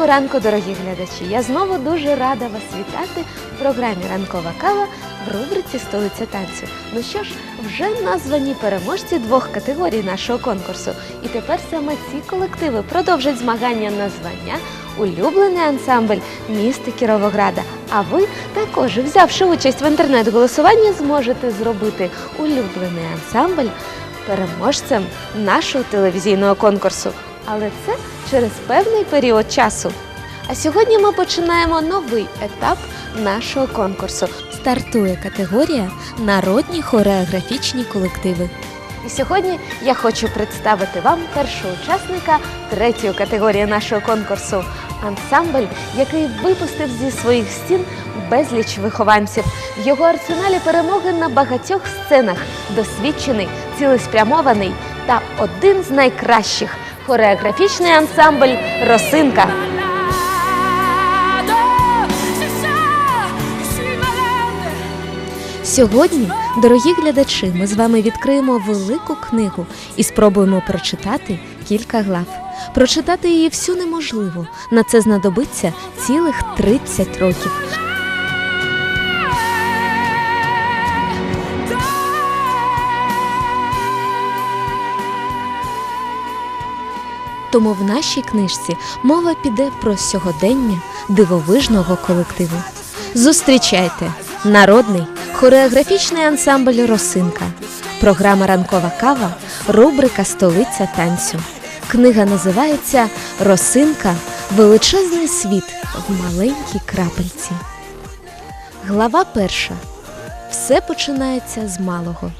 Доброго ранку, дорогі глядачі! Я знову дуже рада вас вітати в програмі Ранкова кава в рубриці Столиця танцю. Ну що ж, вже названі переможці двох категорій нашого конкурсу. І тепер саме ці колективи продовжать змагання на звання Улюблений ансамбль міста Кіровограда. А ви також, взявши участь в інтернет-голосуванні, зможете зробити улюблений ансамбль переможцем нашого телевізійного конкурсу. Але це через певний період часу. А сьогодні ми починаємо новий етап нашого конкурсу. Стартує категорія Народні хореографічні колективи. І сьогодні я хочу представити вам першого учасника третьої категорії нашого конкурсу ансамбль, який випустив зі своїх стін безліч вихованців. В його арсеналі перемоги на багатьох сценах, досвідчений, цілеспрямований та один з найкращих хореографічний ансамбль Росинка. Сьогодні, дорогі глядачі, ми з вами відкриємо велику книгу і спробуємо прочитати кілька глав. Прочитати її всю неможливо. На це знадобиться цілих 30 років. Тому в нашій книжці мова піде про сьогодення дивовижного колективу. Зустрічайте народний хореографічний ансамбль Росинка, програма Ранкова кава, рубрика Столиця танцю. Книга називається Росинка Величезний світ в маленькій крапельці. Глава перша. Все починається з малого.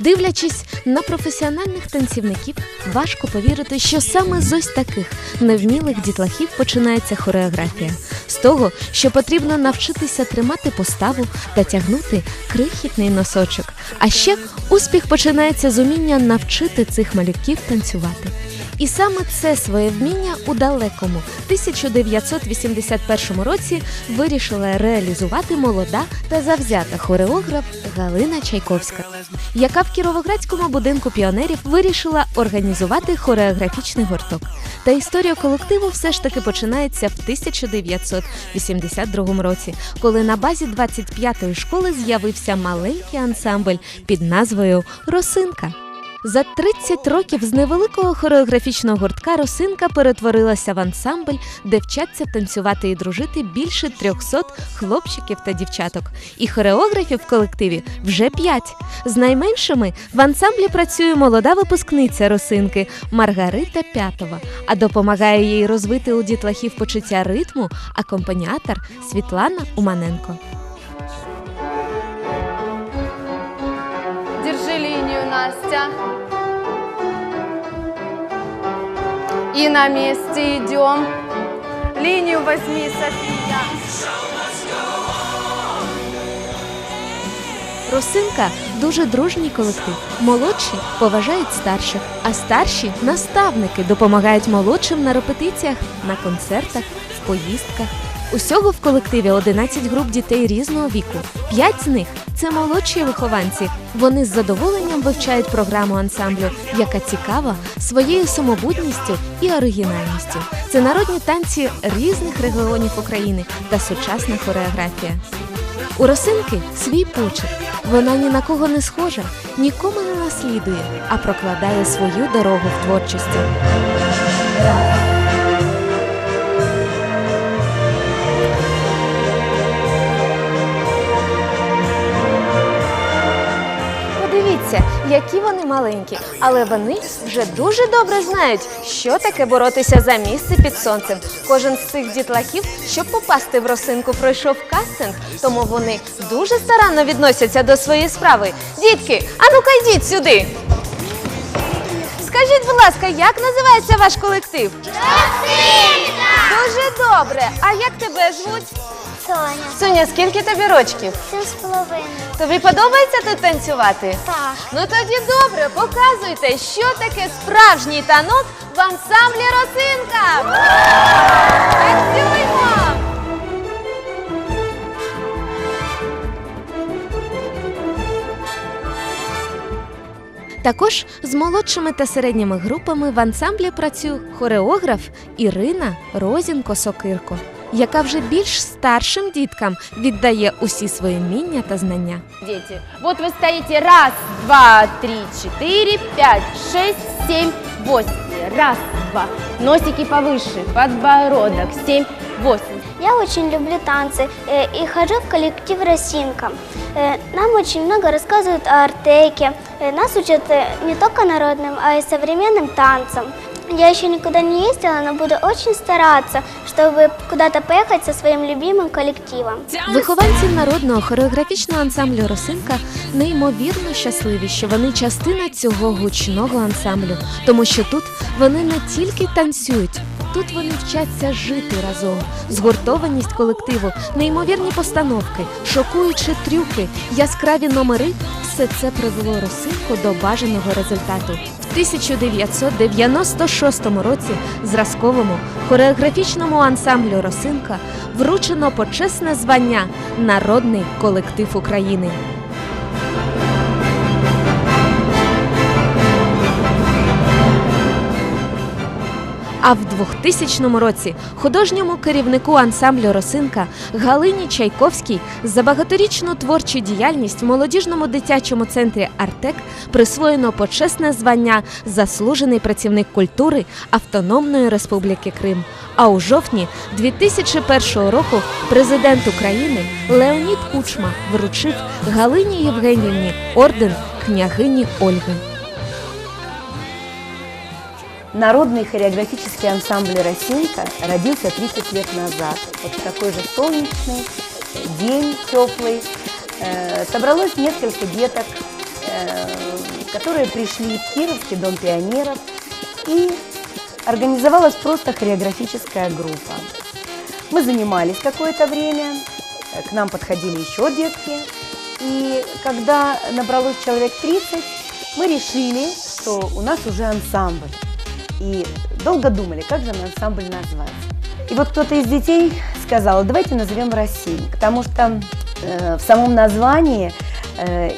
Дивлячись на професіональних танцівників, важко повірити, що саме з ось таких невмілих дітлахів починається хореографія. З того, що потрібно навчитися тримати поставу та тягнути крихітний носочок. А ще успіх починається з уміння навчити цих малюків танцювати. І саме це своє вміння у далекому 1981 році вирішила реалізувати молода та завзята хореограф Галина Чайковська, яка в Кіровоградському будинку піонерів вирішила організувати хореографічний гурток. Та історія колективу все ж таки починається в 1982 році, коли на базі 25-ї школи з'явився маленький ансамбль під назвою Росинка. За 30 років з невеликого хореографічного гуртка Росинка перетворилася в ансамбль, де вчаться танцювати і дружити більше 300 хлопчиків та дівчаток. І хореографів в колективі вже 5. З найменшими в ансамблі працює молода випускниця Росинки Маргарита П'ятова, а допомагає їй розвити у дітлахів почуття ритму акомпаніатор Світлана Уманенко. И на месте идем. Линию возьми, София. Русинка дуже дружній колектив. Молодші поважають старших, а старші наставники допомагають молодшим на репетиціях, на концертах, в поїздках. Усього в колективі 11 груп дітей різного віку. П'ять з них це молодші вихованці. Вони з задоволенням вивчають програму ансамблю, яка цікава своєю самобутністю і оригінальністю. Це народні танці різних регіонів України та сучасна хореографія. У Росинки свій почерк. Вона ні на кого не схожа, нікому не наслідує, а прокладає свою дорогу в творчості. Подивіться, які вони маленькі, але вони вже дуже добре знають, що таке боротися за місце під сонцем. Кожен з цих дітлахів, щоб попасти в росинку, пройшов кастинг, тому вони дуже старанно відносяться до своєї справи. Дітки, а ну-ка йдіть сюди. Скажіть, будь ласка, як називається ваш колектив? Росинка! Дуже добре. А як тебе звуть? Соня, Соня, скільки тобі рочків? це з половиною. Тобі подобається тут танцювати? Так. Ну тоді добре, показуйте, що таке справжній танок в ансамблі Росинка. Танцюймо! Також з молодшими та середніми групами в ансамблі працює хореограф Ірина Розінко-Сокирко, яка вже більш старшим діткам віддає усі свої вміння та знання. Дети, вот вы стоите раз, два, три, четыре, пять, шесть, семь, восемь. Раз, два. Носики повыше, подбородок. Семь, восемь. Я очень люблю танцы э, и хожу в коллектив «Росинка». Э, Нам очень много рассказывают о артеке. Э, Нас учат э, не только народным, а и современным танцам. Я еще никуда не ездила, но буду очень стараться, чтобы куда-то поехать со своим любимым коллективом. Вихованці народного хореографічного ансамблю Росинка неймовірно щасливі, що вони частина цього гучного ансамблю, тому що тут вони не тільки танцюють. Тут вони вчаться жити разом, згуртованість колективу, неймовірні постановки, шокуючі трюки, яскраві номери все це привело Росинку до бажаного результату. В 1996 році зразковому хореографічному ансамблю Росинка вручено почесне звання Народний колектив України. А в 2000 році художньому керівнику ансамблю Росинка Галині Чайковській за багаторічну творчу діяльність в молодіжному дитячому центрі Артек присвоєно почесне звання Заслужений працівник культури Автономної Республіки Крим. А у жовтні 2001 року президент України Леонід Кучма вручив Галині Євгенівні орден княгині Ольги. Народный хореографический ансамбль «Росинка» родился 30 лет назад. Вот такой же солнечный день, теплый. Э, Собралось несколько деток, э, которые пришли в Кировский дом пионеров. И организовалась просто хореографическая группа. Мы занимались какое-то время, э, к нам подходили еще детки. И когда набралось человек 30, мы решили, что у нас уже ансамбль. И долго думали, как же нам ансамбль назвать. И вот кто-то из детей сказал, давайте назовем Россию, потому что э, в самом названии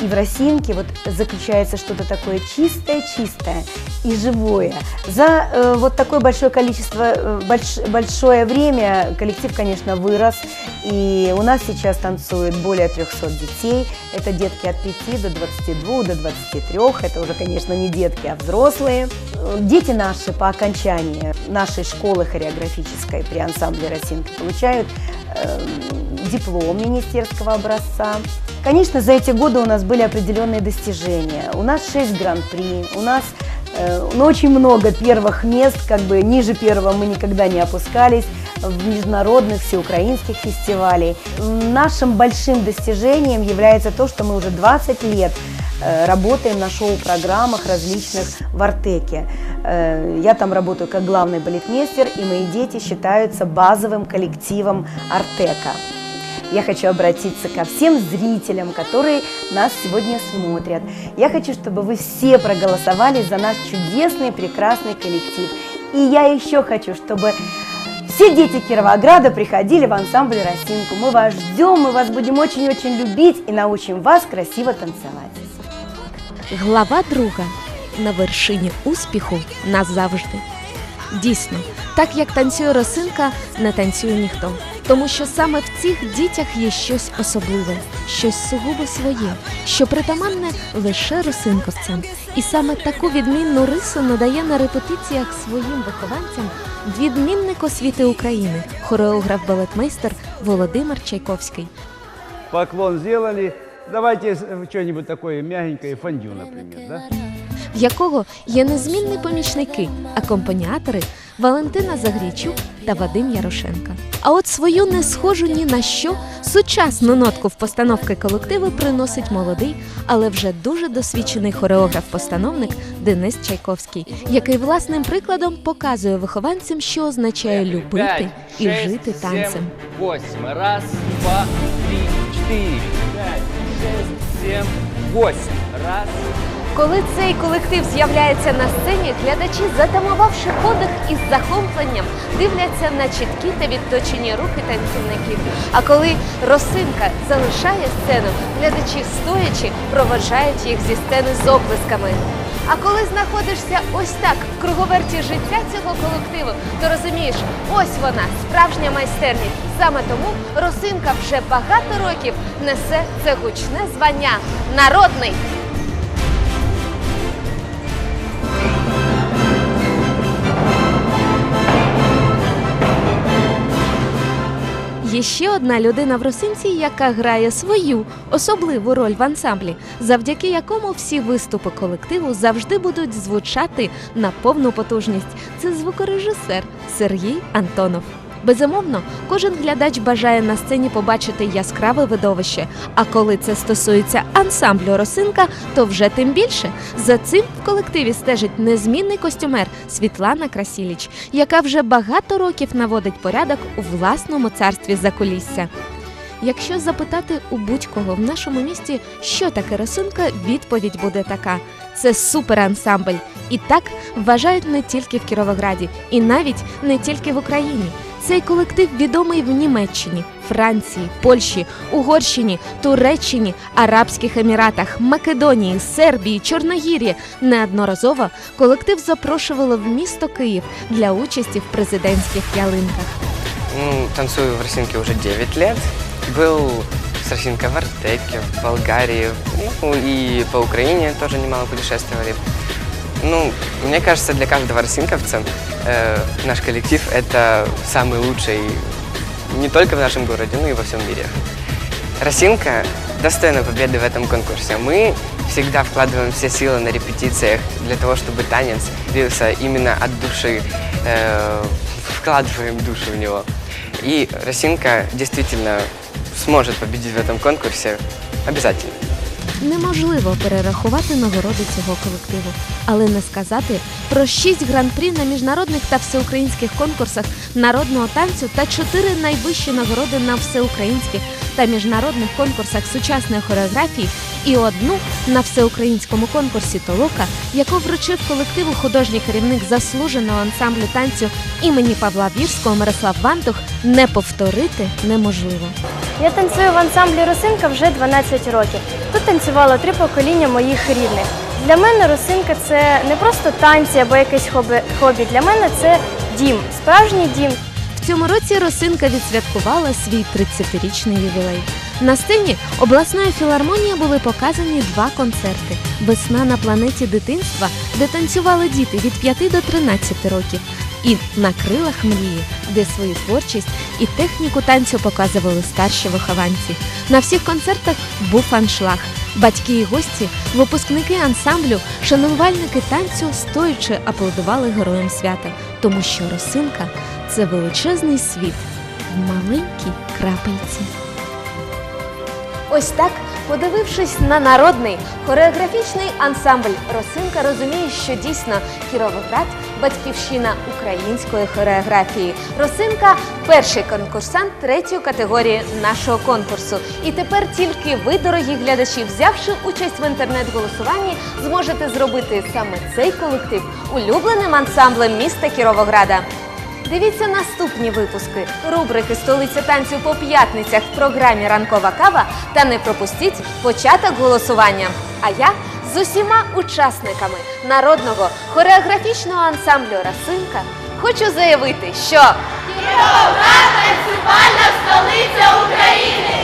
и в «Росинке» вот заключается что-то такое чистое-чистое и живое. За э, вот такое большое количество, э, больш- большое время коллектив, конечно, вырос, и у нас сейчас танцует более 300 детей. Это детки от 5 до 22, до 23. Это уже, конечно, не детки, а взрослые. Э, Дети наши по окончании нашей школы хореографической при ансамбле «Росинка» получают эм, диплом министерского образца. Конечно, за эти годы у нас были определенные достижения. У нас 6 гран-при, у нас э, ну, очень много первых мест, как бы ниже первого мы никогда не опускались в международных всеукраинских фестивалей. Нашим большим достижением является то, что мы уже 20 лет э, работаем на шоу-программах различных в Артеке. Э, Я там работаю как главный балетмейстер, и мои дети считаются базовым коллективом Артека. Я хочу обратиться ко всем зрителям, которые нас сегодня смотрят. Я хочу, чтобы вы все проголосовали за наш чудесный, прекрасный коллектив. И я еще хочу, чтобы все дети Кировограда приходили в ансамбль «Росинку». Мы вас ждем, мы вас будем очень-очень любить и научим вас красиво танцевать. Глава друга на вершині успіху назавжди. Дійсно, так як танцює росинка, не танцює ніхто. Тому що саме в цих дітях є щось особливе, щось сугубо своє, що притаманне лише росинковцям. І саме таку відмінну рису надає на репетиціях своїм вихованцям відмінник освіти України, хореограф-балетмейстер Володимир Чайковський. Поклон сделали. Давайте э, что-нибудь такое мягенькое, фондю, например, да? в якого є незмінні помічники, акомпаніатори Валентина Загрійчук та Вадим Ярошенка. А от свою не схожу ні на що сучасну нотку в постановки колективу приносить молодий, але вже дуже досвідчений хореограф-постановник Денис Чайковський, який власним прикладом показує вихованцям, що означає любити і жити танцем. Восемь. Раз, два, три, семь, восемь. Раз, Коли цей колектив з'являється на сцені, глядачі, затамувавши подих із захопленням, дивляться на чіткі та відточені рухи танцівників. А коли росинка залишає сцену, глядачі стоячи проважають їх зі сцени з оплесками. А коли знаходишся ось так в круговерті життя цього колективу, то розумієш, ось вона, справжня майстерність. Саме тому Росинка вже багато років несе це гучне звання народний. Є ще одна людина в Росинці, яка грає свою особливу роль в ансамблі, завдяки якому всі виступи колективу завжди будуть звучати на повну потужність. Це звукорежисер Сергій Антонов. Безумовно, кожен глядач бажає на сцені побачити яскраве видовище. А коли це стосується ансамблю Росинка, то вже тим більше. За цим в колективі стежить незмінний костюмер Світлана Красіліч, яка вже багато років наводить порядок у власному царстві закулісся. Якщо запитати у будь-кого в нашому місті, що таке росинка, відповідь буде така: це суперансамбль. І так вважають не тільки в Кіровограді, і навіть не тільки в Україні. Цей колектив відомий в Німеччині, Франції, Польщі, Угорщині, Туреччині, Арабських Еміратах, Македонії, Сербії, Чорногір'ї. Неодноразово колектив запрошували в місто Київ для участі в президентських ялинках. Ну, танцую в Росинке уже 9 лет. Был с Росинкой в Артеке, в Болгарии, ну и по Украине тоже немало путешествовали. Ну, мне кажется, для каждого росинковца э, наш коллектив – это самый лучший не только в нашем городе, но и во всем мире. Росинка достойна победы в этом конкурсе. Мы всегда вкладываем все силы на репетициях для того, чтобы танец бился именно от души, э, вкладываем душу в него. И Росинка действительно сможет победить в этом конкурсе обязательно. Неможливо перерахувати нагороди цього колективу, але не сказати про шість гран-прі на міжнародних та всеукраїнських конкурсах народного танцю та чотири найвищі нагороди на всеукраїнських та міжнародних конкурсах сучасної хореографії і одну на всеукраїнському конкурсі Толока, яку вручив колективу художній керівник заслуженого ансамблю танцю імені Павла Вірського Мирослав Вантух, не повторити неможливо. Я танцюю в ансамблі Росинка вже 12 років. Тут танцювало три покоління моїх рідних. Для мене Росинка це не просто танці або якесь хобі. Для мене це дім, справжній дім. В цьому році Росинка відсвяткувала свій 30-річний ювілей. На сцені обласної філармонії були показані два концерти: Весна на планеті дитинства, де танцювали діти від 5 до 13 років, і на крилах мрії, де свою творчість і техніку танцю показували старші вихованці. На всіх концертах був аншлаг. Батьки і гості, випускники ансамблю, шанувальники танцю стоячи аплодували героям свята, тому що росинка це величезний світ в маленькій крапельці. Ось так, подивившись на народний хореографічний ансамбль Росинка розуміє, що дійсно Кіровоград батьківщина української хореографії. Росинка перший конкурсант третьої категорії нашого конкурсу. І тепер тільки ви, дорогі глядачі, взявши участь в інтернет-голосуванні, зможете зробити саме цей колектив улюбленим ансамблем міста Кіровограда. Дивіться наступні випуски рубрики Столиця танцю по п'ятницях в програмі Ранкова кава та не пропустіть початок голосування. А я з усіма учасниками народного хореографічного ансамблю Расинка хочу заявити, що Кіровоград – танцювальна столиця України!